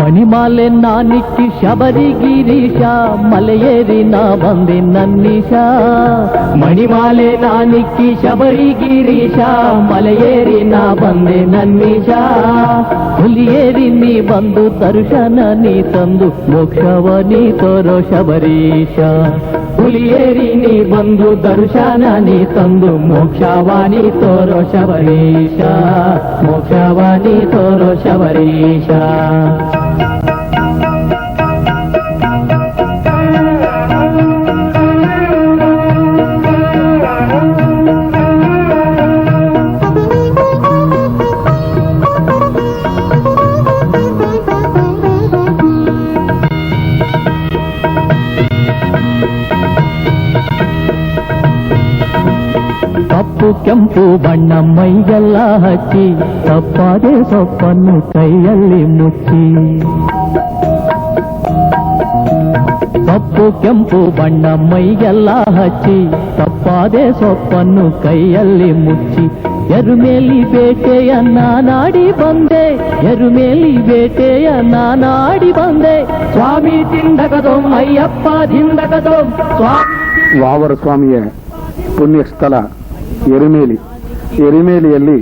ಮಣಿಮಾಲೆ ನಾನಿಕ್ಕಿ ಶಬರಿಗಿರೀಶ ಮಲೆಯೇರಿ ನಾ ಬಂದೆ ನನ್ನೀಶ ಮಣಿಮಾಲೆ ನಾನಿಕ್ಕಿ ಶಬರಿಗಿರೀಶ ಮಲೆಯೇರಿ ನಾ ಬಂದೆ ನನ್ನೀಶ ಹುಲಿಯೇರಿ ನೀ ಬಂದು ದರ್ಶನ ನೀ ತಂದು ಮೋಕ್ಷವ ನೀ ತೋರೋ ಶಬರೀಶ ಹುಲಿಯೇರಿ ನೀ ಬಂದು ದರ್ಶನ ನೀ ತಂದು ಮೋಕ್ಷವಾಣಿ ತೋರೋ ಶಬರೀಶ ಮೋಕ್ಷವಾಣಿ ತೋರೋ ಶಬರೀಶ ಕೆಂಪು ಬಣ್ಣ ಮೈಗೆಲ್ಲ ಹಚ್ಚಿ ತಪ್ಪಾದೆ ಸೊಪ್ಪನ್ನು ಕೈಯಲ್ಲಿ ಮುಚ್ಚಿ ಕಪ್ಪು ಕೆಂಪು ಬಣ್ಣ ಮೈಗೆಲ್ಲ ಹಚ್ಚಿ ತಪ್ಪಾದೆ ಸೊಪ್ಪನ್ನು ಕೈಯಲ್ಲಿ ಮುಚ್ಚಿ ಎರುಮೇಲಿ ಬೇಟೆಯ ನಾನಾಡಿ ಬಂದೆ ಎರುಮೇಲಿ ಬೇಟೆಯ ನಾನಾಡಿ ಬಂದೆ ಸ್ವಾಮಿ ದಿಂದಗದೋ ಅಯ್ಯಪ್ಪ ದಿಂದಗದೋ ಸ್ವಾಮಿ ವಾವರ ಸ್ವಾಮಿಯ ಪುಣ್ಯ ಸ್ಥಳ ಎರಿಮೇಲಿ. ಎರಿಮೇಲಿಯಲ್ಲಿ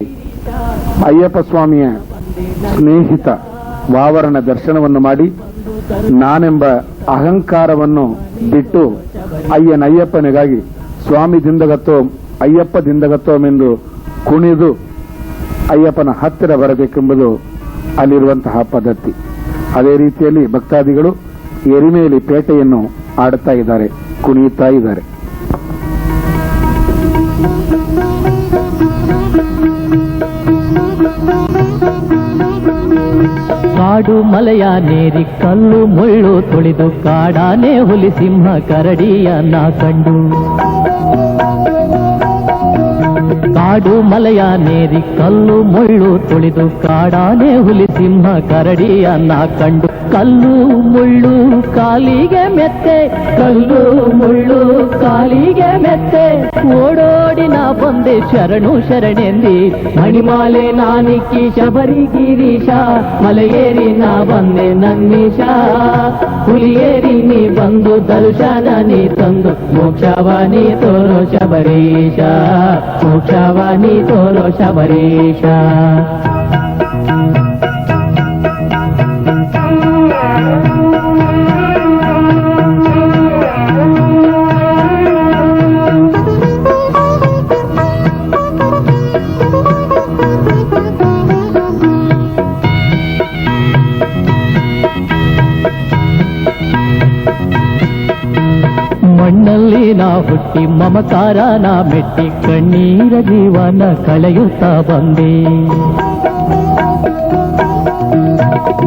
ಅಯ್ಯಪ್ಪ ಸ್ವಾಮಿಯ ಸ್ನೇಹಿತ ವಾವರನ ದರ್ಶನವನ್ನು ಮಾಡಿ, ನಾನೆಂಬ ಅಹಂಕಾರವನ್ನು ಬಿಟ್ಟು ಅಯ್ಯನಯ್ಯಪ್ಪನಿಗಾಗಿ ಸ್ವಾಮಿ ದಿಂದಗತ್ತೋಂ, ಅಯ್ಯಪ್ಪ ದಿಂದಗತ್ತೋಂ ಎಂದು ಕುಣಿದು ಅಯ್ಯಪ್ಪನ ಹತ್ತಿರ ಬರಬೇಕೆಂಬುದು ಅಲ್ಲಿರುವಂತಹ ಪದ್ಧತಿ. ಅದೇ ರೀತಿಯಲ್ಲಿ ಭಕ್ತಾದಿಗಳು ಎರಿಮೇಲಿ ಪೇಟೆಯನ್ನು ಆಡುತ್ತಾ ಇದ್ದಾರೆ, ಕುಣಿಯುತ್ತಾ ಇದ್ದಾರೆ. ಕಾಡು ಮಲೆಯ ನೇರಿ ಕಲ್ಲು ಮುಳ್ಳು ತುಳಿದು ಕಾಡಾನೆ ಹುಲಿ ಸಿಂಹ ಕರಡಿಯನ್ನ ಕಂಡು ಕಾಡು ಮಲೆಯ ನೇರಿ ಕಲ್ಲು ಮುಳ್ಳು ತುಳಿದು ಕಾಡಾನೆ ಹುಲಿ ಸಿಂಹ ಕರಡಿಯನ್ನ ಕಂಡು ಕಲ್ಲು ಮುಳ್ಳು ಕಾಲಿಗೆ ಮೆತ್ತೆ ಕಲ್ಲು ಮುಳ್ಳು ಕಾಲಿಗೆ ಮೆತ್ತೆ ಓಡೋಡಿ ನಾ ಬಂದೆ ಶರಣು ಶರಣೆಂದಿ ಮಣಿಮಾಲೆ ನಾನಿಕ್ಕಿ ಶಬರಿಗಿರೀಶ ಮಲೆಯೇರಿ ನಾ ಬಂದೆ ನನ್ನೀಶ ಹುಲಿಯೇರಿ ನೀ ಬಂದು ದರ್ಶನ ನೀ ತಂದು ಮೋಕ್ಷವಾನಿ ತೋರೋ ಶಬರೀಶ ಮೋಕ್ಷವಾನಿ గౌరవని తోరో శబరీష? Mm. ಹುಟ್ಟಿ ಮಮಕಾರ ನಾ ಮೆಟ್ಟಿ ಕಣ್ಣೀರ ಜೀವನ ಕಳೆಯುತ್ತಾ ಬಂದೆ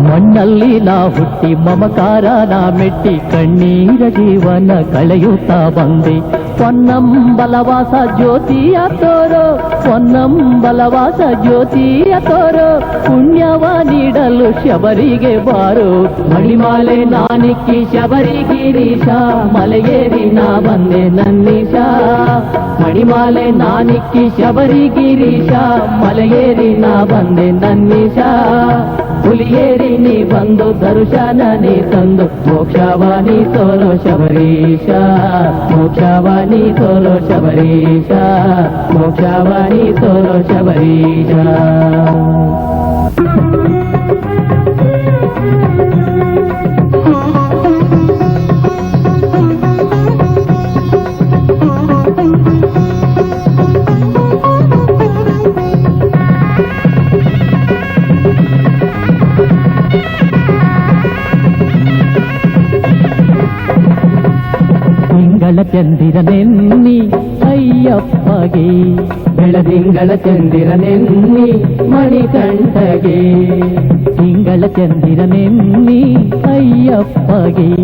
ಮಣ್ಣಲ್ಲಿ ನಾ ಹುಟ್ಟಿ ಮಮಕಾರ ನಾ ಮೆಟ್ಟಿ ಕಣ್ಣೀರ ಜೀವನ ಕಳೆಯುತ್ತಾ ಬಂದೆ ಪೊನ್ನಂಬಲವಾಸ ಜ್ಯೋತಿಯ ತೋರೋ ಪೊನ್ನಂಬಲವಾಸ ಜ್ಯೋತಿಯ ತೋರೋ ಪುಣ್ಯವ ನೀಡಲು ಶಬರಿಗೆ ಬಾರು ಮಣಿಮಾಲೆ ನಾನಿಕ್ಕಿ ಶಬರಿಗಿರೀಶ ಮಲೆಯೇರಿ ನಾ ಬಂದೆ ನನ್ನೀಶ ಮಣಿಮಾಲೆ ನಾನಿಕ್ಕಿ ಶಬರಿಗಿರೀಶ ಮಲೆಯೇರಿ ನಾ ಬಂದೆ ನನ್ನೀಶ ಹುಲಿಯೇರಿ ನೀ ಬಂದು ದರ್ಶನ ನೀ ತಂದು ಮೋಕ್ಷವಾಣಿ ತೋರೋ ಶಬರೀಶ ಮೋಕ್ಷವಾಣಿ ತೋರೋ ಶಬರೀಶ ಮೋಕ್ಷವಾಣಿ ತೋರೋ ಶಬರೀಶ ಚಂದಿರನೆನ್ನಿ ಅಯ್ಯಪ್ಪಗೆ. ಬೆಳದಿಂಗಳ ಚಂದಿರನೆನ್ನಿ ಮಣಿಕಂಠಗೆ. ತಿಂಗಳ ಚಂದಿರನೆನ್ನಿ ಅಯ್ಯಪ್ಪಗೆ.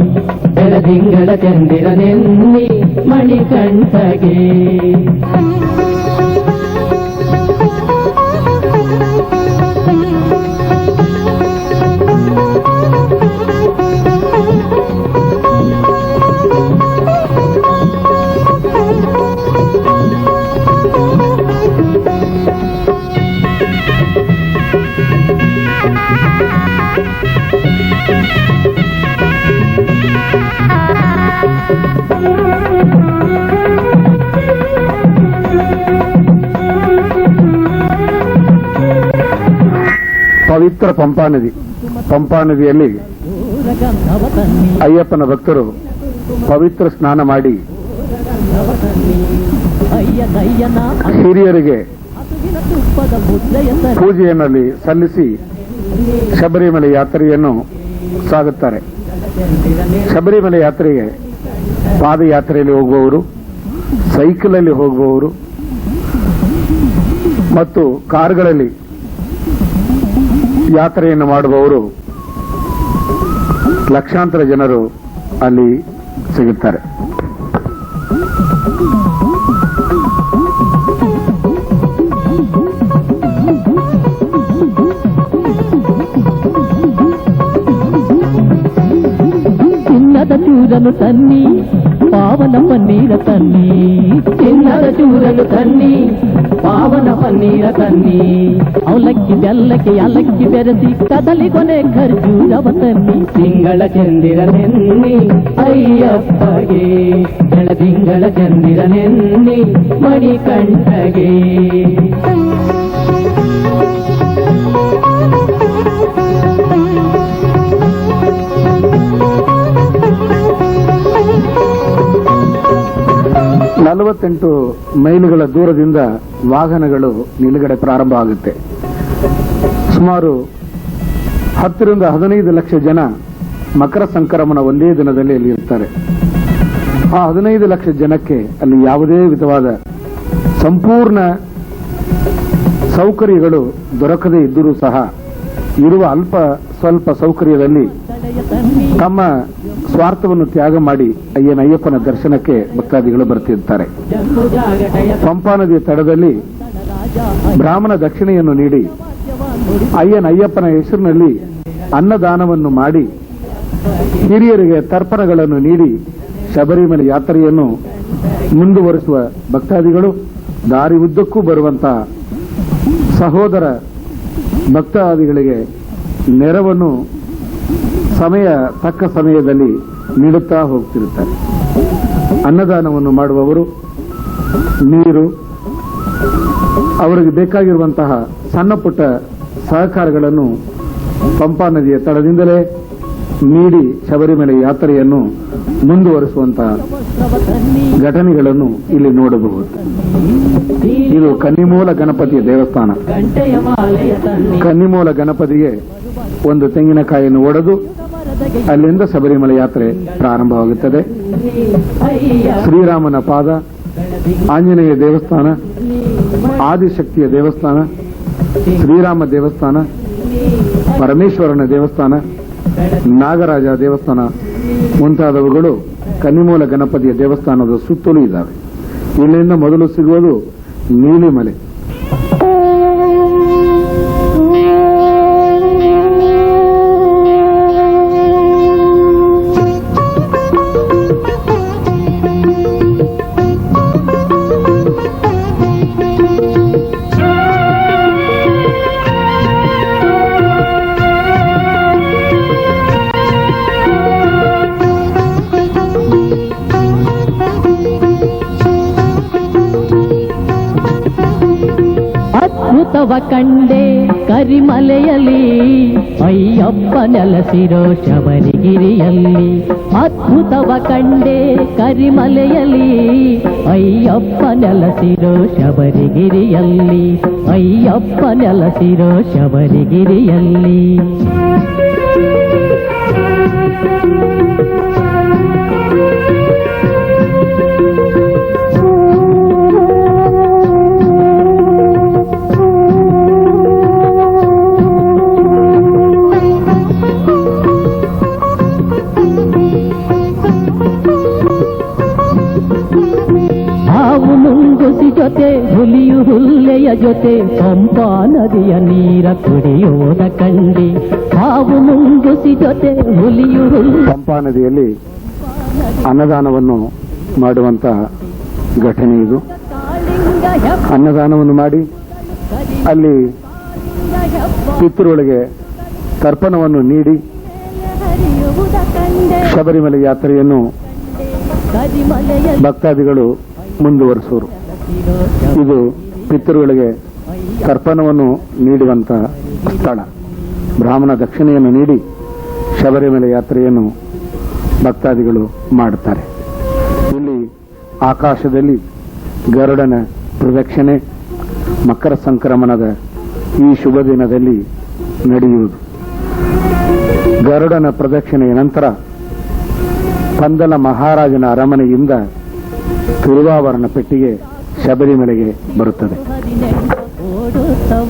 ಬೆಳದಿಂಗಳ ಚಂದಿರನೆನ್ನಿ ಮಣಿಕಂಠಗೆ. ಪವಿತ್ರ ಪಂಪಾ ನದಿ, ಪಂಪಾ ನದಿಯಲ್ಲಿ ಅಯ್ಯಪ್ಪನ ಭಕ್ತರು ಪವಿತ್ರ ಸ್ನಾನ ಮಾಡಿ ಹಿರಿಯರಿಗೆ ಪೂಜೆಯಲ್ಲಿ ಸಲ್ಲಿಸಿ ಶಬರಿಮಲೆ ಯಾತ್ರೆಯನ್ನು ಸಾಗುತ್ತಾರೆ. ಶಬರಿಮಲೆ ಯಾತ್ರೆಗೆ ಪಾದಯಾತ್ರೆಯಲ್ಲಿ ಹೋಗುವವರು, ಸೈಕಲಲ್ಲಿ ಹೋಗುವವರು ಮತ್ತು ಕಾರುಗಳಲ್ಲಿ ಯಾತ್ರೆಯನ್ನು ಮಾಡುವವರು ಲಕ್ಷಾಂತರ ಜನರು ಅಲ್ಲಿ ಸಿಗುತ್ತಾರೆ పావన పన్నీర తన్ని చిన్నర చూరలు తన్ని పావన పన్నీర తన్ని అవులక్కి బెల్లకి అలక్కి బెరసి కదలి కొనే ఖర్జూరవ తన్ని తింగళ చందిర నిన్ని అయ్యప్పగే. తింగళ చందిర నిన్ని మణికంఠగే. Thank you. ನಲವತ್ತೆಂಟು ಮೈಲುಗಳ ದೂರದಿಂದ ವಾಹನಗಳು ನಿಲುಗಡೆ ಪ್ರಾರಂಭ ಆಗುತ್ತೆ. ಸುಮಾರು ಹತ್ತರಿಂದ ಹದಿನೈದು ಲಕ್ಷ ಜನ ಮಕರ ಸಂಕ್ರಮಣ ಒಂದೇ ದಿನದಲ್ಲಿ ಅಲ್ಲಿ ಇರ್ತಾರೆ. ಆ ಹದಿನೈದು ಲಕ್ಷ ಜನಕ್ಕೆ ಅಲ್ಲಿ ಯಾವುದೇ ವಿಧವಾದ ಸಂಪೂರ್ಣ ಸೌಕರ್ಯಗಳು ದೊರಕದೇ ಇದ್ದರೂ ಸಹ ಇರುವ ಅಲ್ಪ ಸ್ವಲ್ಪ ಸೌಕರ್ಯದಲ್ಲಿ ತಮ್ಮ ಸ್ವಾರ್ಥವನ್ನು ತ್ಯಾಗ ಮಾಡಿ ಅಯ್ಯನ ಅಯ್ಯಪ್ಪನ ದರ್ಶನಕ್ಕೆ ಭಕ್ತಾದಿಗಳು ಬರ್ತಿರ್ತಾರೆ. ಜಂಬು ಪಂಪಾ ನದಿಯ ತಡದಲ್ಲಿ ಬ್ರಾಹ್ಮಣ ದಕ್ಷಿಣೆಯನ್ನು ನೀಡಿ ಅಯ್ಯನ ಅಯ್ಯಪ್ಪನ ಹೆಸರಿನಲ್ಲಿ ಅನ್ನದಾನವನ್ನು ಮಾಡಿ ಹಿರಿಯರಿಗೆ ತರ್ಪಣಗಳನ್ನು ನೀಡಿ ಶಬರಿಮಲೆ ಯಾತ್ರೆಯನ್ನು ಮುಂದುವರಿಸುವ ಭಕ್ತಾದಿಗಳು ದಾರಿ ಉದ್ದಕ್ಕೂ ಬರುವಂತಹ ಸಹೋದರ ಭಕ್ತಾದಿಗಳಿಗೆ ನೆರವನ್ನು ಸಮಯ ತಕ್ಕ ಸಮಯದಲ್ಲಿ ನೀಡುತ್ತಾ ಹೋಗ್ತಿರುತ್ತಾರೆ. ಅನ್ನದಾನವನ್ನು ಮಾಡುವವರು ನೀರು ಅವರಿಗೆ ಬೇಕಾಗಿರುವಂತಹ ಸಣ್ಣ ಪುಟ್ಟ ಸಹಕಾರಗಳನ್ನು ಪಂಪಾ ನದಿಯ ತಳದಿಂದಲೇ ನೀಡಿ ಶಬರಿಮಲೆ ಯಾತ್ರೆಯನ್ನು ಮುಂದುವರೆಸುವಂತಹ ಘಟನೆಗಳನ್ನು ಇಲ್ಲಿ ನೋಡಬಹುದು. ಇದು ಕನ್ನಿಮೂಲ ಗಣಪತಿಯ ದೇವಸ್ಥಾನ. ಕನ್ನಿಮೂಲ ಗಣಪತಿಗೆ ಒಂದು ತೆಂಗಿನಕಾಯಿಯನ್ನು ಒಡೆದು ಅಲ್ಲಿಂದ ಶಬರಿಮಲೆ ಯಾತ್ರೆ ಪ್ರಾರಂಭವಾಗುತ್ತದೆ. ಶ್ರೀರಾಮನ ಪಾದ, ಆಂಜನೇಯ ದೇವಸ್ಥಾನ, ಆದಿಶಕ್ತಿಯ ದೇವಸ್ಥಾನ, ಶ್ರೀರಾಮ ದೇವಸ್ಥಾನ, ಪರಮೇಶ್ವರನ ದೇವಸ್ಥಾನ, ನಾಗರಾಜ ದೇವಸ್ಥಾನ ಮುಂತಾದವುಗಳು ಕನ್ನಿಮೂಲ ಗಣಪತಿಯ ದೇವಸ್ಥಾನದ ಸುತ್ತಲೂ ಇದ್ದಾವೆ. ಇಲ್ಲಿಂದ ಮೊದಲು ಸಿಗುವುದು ನೀಲಿಮಲೆ. ಅದ್ಭುತವ ಕಂಡೆ ಕರಿಮಲೆಯಲ್ಲಿ ಅಯ್ಯಪ್ಪ ನೆಲಸಿರೋ ಶಬರಿಗಿರಿಯಲ್ಲಿ. ಅದ್ಭುತವ ಕಂಡೆ ಕರಿಮಲೆಯಲ್ಲಿ ಅಯ್ಯಪ್ಪ ನೆಲಸಿರೋ ಶಬರಿಗಿರಿಯಲ್ಲಿ. ಅಯ್ಯಪ್ಪ ನೆಲಸಿರೋ ಶಬರಿಗಿರಿಯಲ್ಲಿ. ಹುಲ್ಲೆಯ ಜೊತೆ ಪಂಪಾ ನದಿಯ ನೀರ ಕುಡಿಯೋದ ಕಂಡಿ. ಹಾವು ಮುಂಗುಸಿ ಜೊತೆ ಹುಲಿಯು ಪಂಪಾ ನದಿಯಲ್ಲಿ ಅನ್ನದಾನವನ್ನು ಮಾಡುವಂತ ಘಟನೆ ಇದು. ಅನ್ನದಾನವನ್ನು ಮಾಡಿ ಅಲ್ಲಿ ಪಿತೃಗಳಿಗೆ ತರ್ಪಣವನ್ನು ನೀಡಿ ಶಬರಿಮಲೆ ಯಾತ್ರೆಯನ್ನು ಭಕ್ತಾದಿಗಳು ಮುಂದುವರೆಸುವರು ಇದು ಪಿತೃಗಳಿಗೆ ತರ್ಪಣವನ್ನು ನೀಡುವಂತ ಸ್ಥಳ. ಬ್ರಾಹ್ಮಣ ದಕ್ಷಿಣೆಯನ್ನು ನೀಡಿ ಶಬರಿಮಲೆ ಯಾತ್ರೆಯನ್ನು ಭಕ್ತಾದಿಗಳು ಮಾಡುತ್ತಾರೆ. ಇಲ್ಲಿ ಆಕಾಶದಲ್ಲಿ ಗರುಡನ ಪ್ರದಕ್ಷಿಣೆ, ಮಕರ ಸಂಕ್ರಮಣದ ಈ ಶುಭ ದಿನದಲ್ಲಿ ನಡೆಯುವುದು. ಗರುಡನ ಪ್ರದಕ್ಷಿಣೆಯ ನಂತರ ಪಂದಲ ಮಹಾರಾಜನ ಅರಮನೆಯಿಂದ ತಿರುವಾವರಣ ಪೆಟ್ಟಿಗೆ ಶಬರಿಮಲೆಗೆ ಬರುತ್ತದೆ.